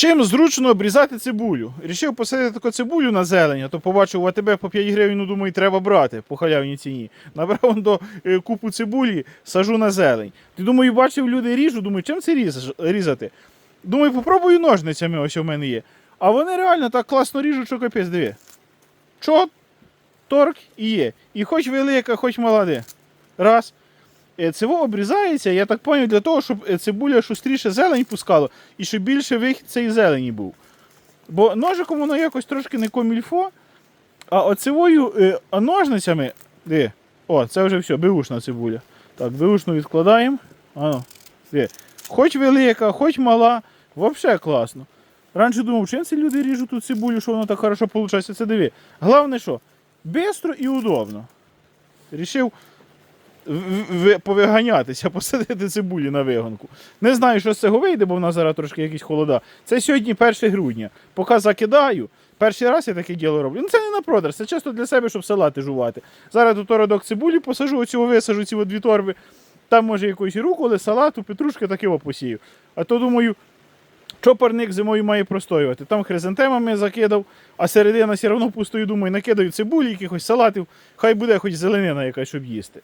Чим зручно обрізати цибулю? Рішив посадити таку цибулю на зелень, то побачив в АТБ по 5 гривень, ну думаю, треба брати по халявній ціні. Набрав до е, купу цибулі, сажу на зелень. Ти думаю, бачив, люди ріжуть, думаю, чим це різати? Думаю, попробую ножницями, ось у мене є. А вони реально так класно ріжуть, що капець, диви. Чот, торк і є. І хоч велика, хоч мала. Раз. Е, Цього обрізається, я так зрозумів, для того, щоб е, цибуля шустріше зелень пускала і щоб більше вихід цієї зелені був. Бо ножиком воно якось трошки не комільфо, а оцевою е, ножницями. Де? О, це вже все, беушна цибуля. Так, беушну відкладаємо. Ано, де? Хоч велика, хоч мала, взагалі класно. Раніше думав, чим ці люди ріжуть тут цибулю, що воно так хорошо виходить. Це диви. Головне що? Бистро і удобно. Рішив повиганятися, посадити цибулі на виганку. Не знаю, що з цього вийде, бо в нас зараз трошки якісь холода. Це сьогодні 1 грудня. Поки закидаю. Перший раз я таке діло роблю. Ну це не на продаж, це чисто для себе, щоб салати жувати. Зараз тут родок цибулі посажу, оцього висажу ці дві торби. Там може якусь руколи, салату, петрушки таке о посію. А то думаю, що парник зимою має простоювати. Там хризантемами закидав, а середина все одно пустою, думаю, накидаю цибулі, якихось салатів, хай буде хоч зеленина якась, щоб їсти.